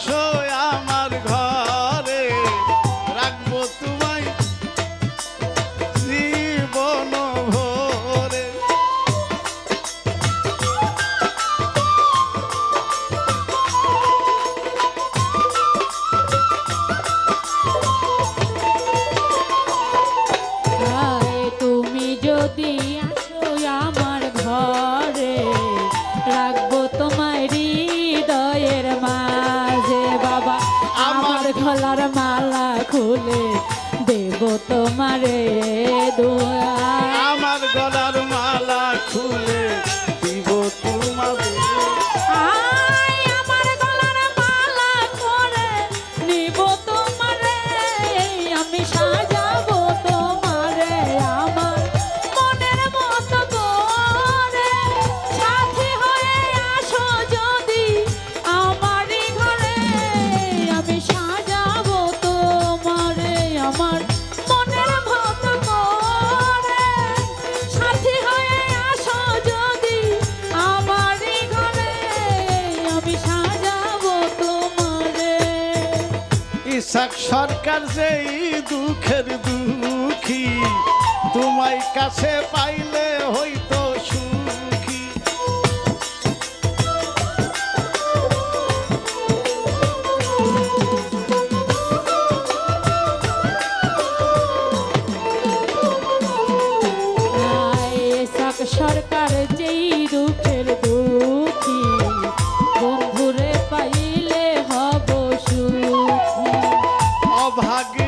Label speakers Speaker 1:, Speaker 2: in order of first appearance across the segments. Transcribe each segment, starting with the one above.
Speaker 1: আসো আমার ঘরে রাখব তোমায় জীবন ভরে।
Speaker 2: হায়, তুমি যদি আসো আমার ঘরে রাখব তো ভুলে দেব তোমারে দোয়া।
Speaker 1: ইসাক সরকার যেই দুঃখের দুঃখী তোমায় কাছে পাইলে হইতো সুখী।
Speaker 2: সরকার যেই দুঃখের দুঃখী।
Speaker 1: অভাগে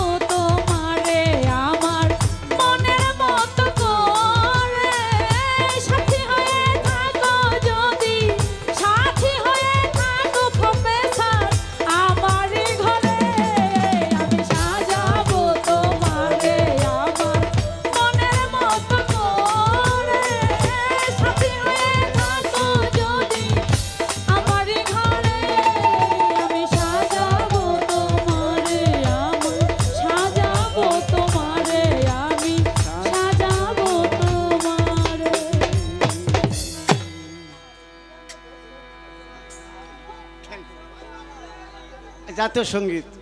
Speaker 1: জাতীয় সংগীত।